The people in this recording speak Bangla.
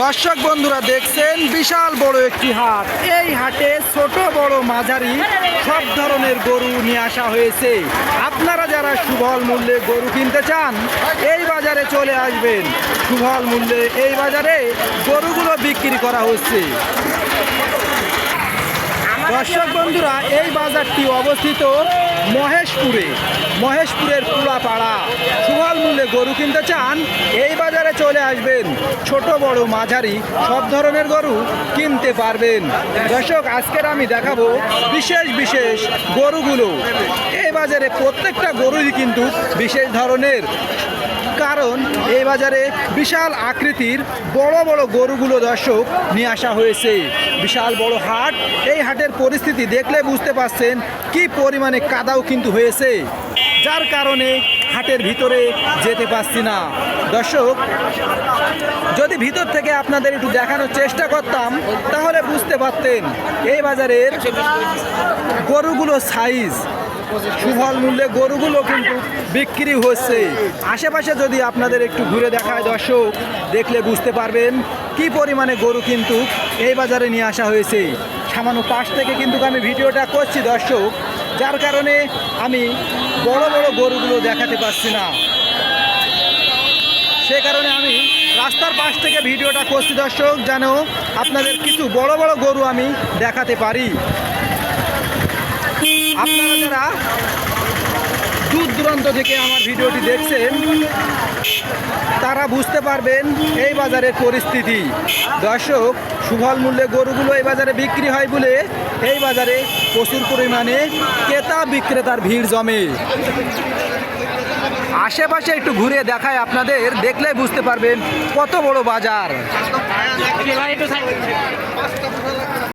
দর্শক বন্ধুরা দেখছেন বিশাল বড় একটি হাট। এই হাটে ছোট বড় মাঝারি সব ধরনের গরু নিয়ে আসা হয়েছে। আপনারা যারা সুভল মূল্যে গরু কিনতে চান, এই বাজারে চলে আসবেন। সুভল মূল্যে এই বাজারে গরুগুলো বিক্রি করা হচ্ছে। দর্শক বন্ধুরা, এই বাজারটি অবস্থিত মহেশপুরে, মহেশপুরের কুলাপাড়া। সুভাল মূল্যে গরু কিনতে চান, এই বাজারে চলে আসবেন। ছোট, বড়, মাঝারি, সব ধরনের গরু কিনতে পারবেন। দর্শক, আজকের আমি দেখাবো বিশেষ বিশেষ গরুগুলো। এই বাজারে প্রত্যেকটা গরুই কিন্তু বিশেষ ধরনের। কারণ এই বাজারে বিশাল আকৃতির বড় বড় গরুগুলো দর্শক নিয়ে আসা হয়েছে। বিশাল বড় হাট। এই হাটের পরিস্থিতি দেখলে বুঝতে পারছেন কি পরিমাণে কাদাও কিন্তু হয়েছে। যার কারণে হাটের ভিতরে যেতে পারছি না। দর্শক, যদি ভিতর থেকে আপনাদের একটু দেখানোর চেষ্টা করতাম, তাহলে বুঝতে পারতেন এই বাজারের গরুগুলো সাইজ সুফল মূল্যে গরুগুলো কিন্তু বিক্রি হচ্ছে। আশেপাশে যদি আপনাদের একটু ঘুরে দেখায় দর্শক, দেখলে বুঝতে পারবেন কি পরিমাণে গরু কিন্তু এই বাজারে নিয়ে আসা হয়েছে। সামান্য পাশ থেকে কিন্তু আমি ভিডিওটা করছি দর্শক, যার কারণে আমি বড় বড় গরুগুলো দেখাতে পারছি না। সে কারণে আমি রাস্তার পাশ থেকে ভিডিওটা করছি দর্শক, যেন আপনাদের কিছু বড় বড় গরু আমি দেখাতে পারি। আপনারা যারা দূর দূরান্ত থেকে আমার ভিডিওটি দেখছেন, তারা বুঝতে পারবেন এই বাজারের পরিস্থিতি। দর্শক, সুফল মূল্যে গরুগুলো এই বাজারে বিক্রি হয় বলে এই বাজারে প্রচুর পরিমাণে ক্রেতা বিক্রেতার ভিড় জমে। আশেপাশে একটু ঘুরে দেখায় আপনাদের, দেখলে বুঝতে পারবেন কত বড় বাজার।